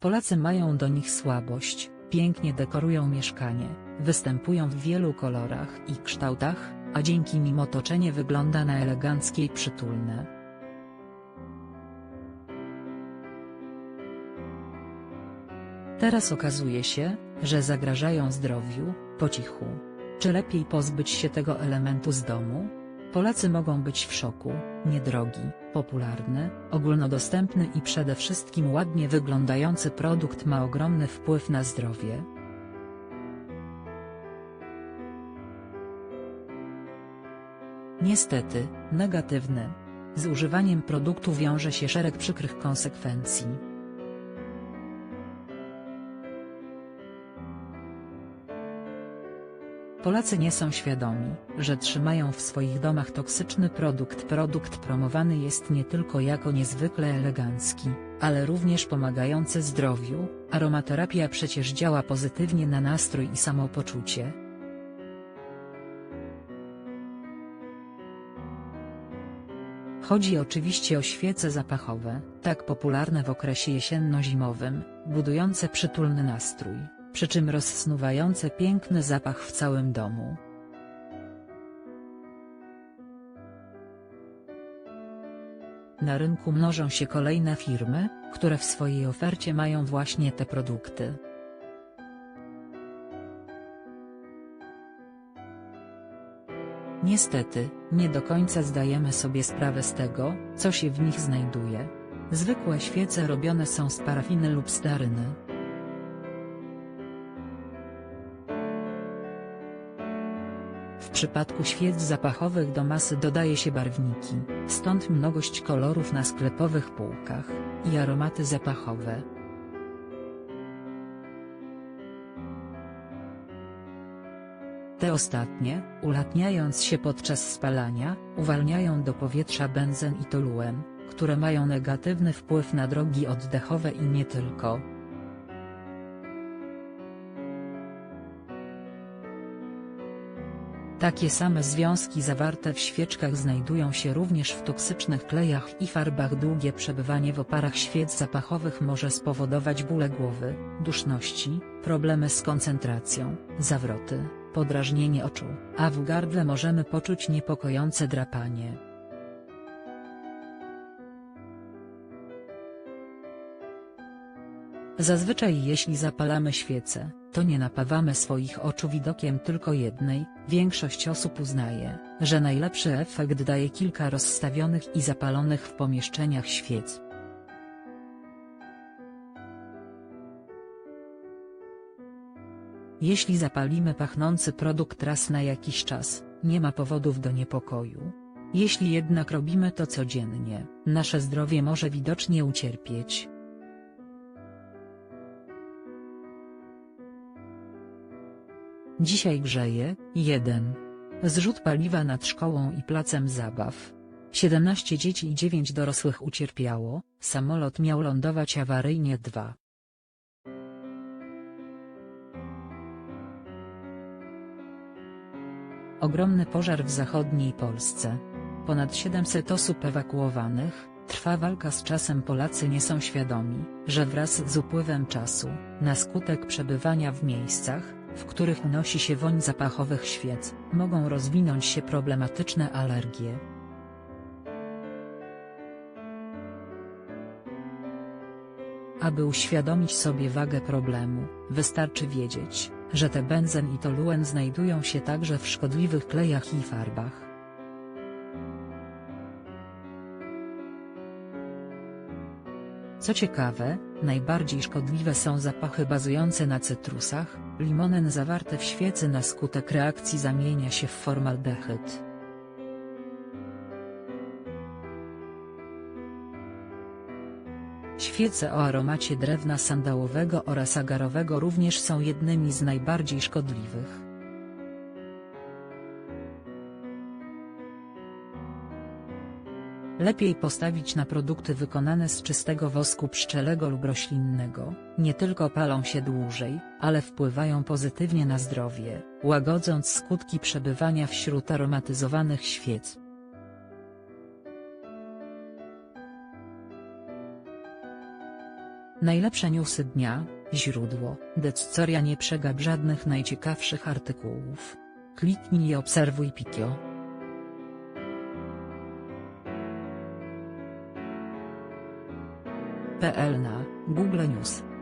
Polacy mają do nich słabość, pięknie dekorują mieszkanie, występują w wielu kolorach i kształtach, a dzięki nim otoczenie wygląda na eleganckie i przytulne. Teraz okazuje się, że zagrażają zdrowiu, po cichu. Czy lepiej pozbyć się tego elementu z domu? Polacy mogą być w szoku, niedrogi, popularny, ogólnodostępny i przede wszystkim ładnie wyglądający produkt ma ogromny wpływ na zdrowie. Niestety, negatywny. Z używaniem produktu wiąże się szereg przykrych konsekwencji. Polacy nie są świadomi, że trzymają w swoich domach toksyczny produkt. Produkt promowany jest nie tylko jako niezwykle elegancki, ale również pomagający zdrowiu, aromaterapia przecież działa pozytywnie na nastrój i samopoczucie. Chodzi oczywiście o świece zapachowe, tak popularne w okresie jesienno-zimowym, budujące przytulny nastrój, przy czym rozsnuwające piękny zapach w całym domu. Na rynku mnożą się kolejne firmy, które w swojej ofercie mają właśnie te produkty. Niestety, nie do końca zdajemy sobie sprawę z tego, co się w nich znajduje. Zwykłe świece robione są z parafiny lub staryny. Przypadku świec zapachowych do masy dodaje się barwniki, stąd mnogość kolorów na sklepowych półkach, i aromaty zapachowe. Te ostatnie, ulatniając się podczas spalania, uwalniają do powietrza benzen i toluen, które mają negatywny wpływ na drogi oddechowe i nie tylko. Takie same związki zawarte w świeczkach znajdują się również w toksycznych klejach i farbach. Długie przebywanie w oparach świec zapachowych może spowodować bóle głowy, duszności, problemy z koncentracją, zawroty, podrażnienie oczu, a w gardle możemy poczuć niepokojące drapanie. Zazwyczaj jeśli zapalamy świecę, to nie napawamy swoich oczu widokiem tylko jednej, większość osób uznaje, że najlepszy efekt daje kilka rozstawionych i zapalonych w pomieszczeniach świec. Jeśli zapalimy pachnący produkt raz na jakiś czas, nie ma powodów do niepokoju. Jeśli jednak robimy to codziennie, nasze zdrowie może widocznie ucierpieć. Dzisiaj grzeje, 1. Zrzut paliwa nad szkołą i placem zabaw. 17 dzieci i 9 dorosłych ucierpiało, samolot miał lądować awaryjnie 2. Ogromny pożar w zachodniej Polsce. Ponad 700 osób ewakuowanych, trwa walka z czasem Polacy nie są świadomi, że wraz z upływem czasu, na skutek przebywania w miejscach, w których unosi się woń zapachowych świec, mogą rozwinąć się problematyczne alergie. Aby uświadomić sobie wagę problemu, wystarczy wiedzieć, że te benzen i toluen znajdują się także w szkodliwych klejach i farbach. Co ciekawe, najbardziej szkodliwe są zapachy bazujące na cytrusach, limonen zawarte w świecy na skutek reakcji zamienia się w formaldehyd. Świece o aromacie drewna sandałowego oraz agarowego również są jednymi z najbardziej szkodliwych. Lepiej postawić na produkty wykonane z czystego wosku pszczelego lub roślinnego, nie tylko palą się dłużej, ale wpływają pozytywnie na zdrowie, łagodząc skutki przebywania wśród aromatyzowanych świec. – Najlepsze newsy dnia, źródło, Deccoria nie przegap żadnych najciekawszych artykułów. Kliknij i obserwuj Pitio. PL na Google News